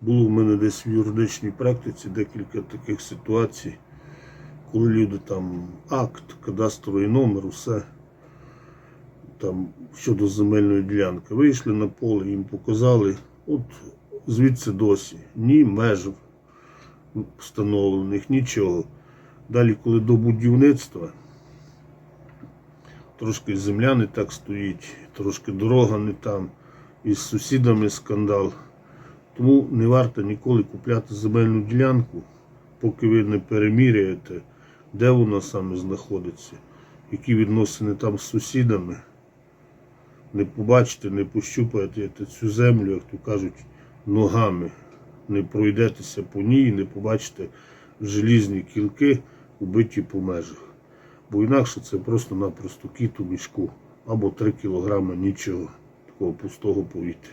Було в мене десь в юридичній практиці декілька таких ситуацій, коли люди там акт, кадастровий номер, усе там щодо земельної ділянки. Вийшли на поле, їм показали, от звідси досі ні меж встановлених, нічого. Далі, коли до будівництва, трошки земля не так стоїть, трошки дорога не там, із сусідами скандал. Тому не варто ніколи купляти земельну ділянку, поки ви не переміряєте, де вона саме знаходиться, які відносини там з сусідами. Не побачите, не пощупаєте цю землю, як то кажуть, ногами. Не пройдетеся по ній, не побачите желізні кілки, убиті по межах. Бо інакше це просто-напросто кіт у мішку або 3 кілограми нічого, такого пустого повітря.